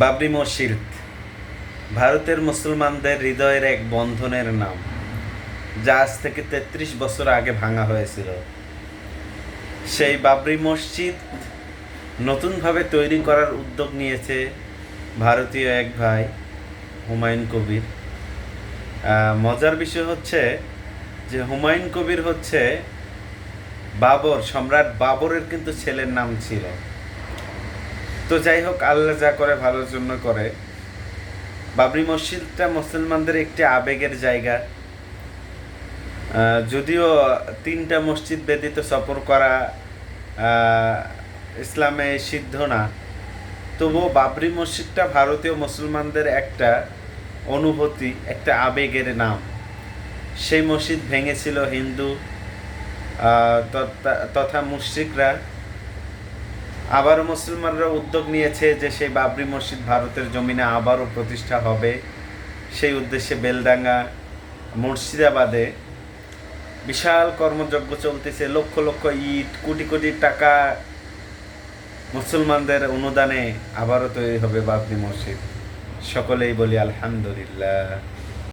বাবরি মসজিদ, ভারতের মুসলমানদের হৃদয়ের এক বন্ধনের নাম, যা আজ থেকে তেত্রিশ বছর আগে ভাঙা হয়েছিল। সেই বাবরি মসজিদ নতুনভাবে তৈরি করার উদ্যোগ নিয়েছে ভারতীয় এক ভাই, হুমায়ুন কবির। মজার বিষয় হচ্ছে যে হুমায়ুন কবির হচ্ছে বাবর, সম্রাট বাবরের কিন্তু ছেলের নাম ছিল। তো যাই হোক, আল্লাহ যা করে ভালোর জন্য করে। বাবরি মসজিদটা মুসলমানদের একটি আবেগের জায়গা। যদিও তিনটা মসজিদ ব্যতীত সফর করা ইসলামে সিদ্ধ না, তবুও বাবরি মসজিদটা ভারতীয় মুসলমানদের একটা অনুভূতি, একটা আবেগের নাম। সেই মসজিদ ভেঙেছিল হিন্দু তথা- মুশরিকরা। আবারও মুসলমানরা উদ্যোগ নিয়েছে যে সেই বাবরি মসজিদ ভারতের জমিনে আবারও প্রতিষ্ঠা হবে। সেই উদ্দেশ্যে বেলডাঙ্গা, মুর্শিদাবাদে বিশাল কর্মযজ্ঞ চলতেছে। লক্ষ লক্ষ ইট, কোটি কোটি টাকা মুসলমানদের অনুদানে আবারও তৈরি হবে বাবরি মসজিদ। সকলেই বলি আলহামদুলিল্লাহ।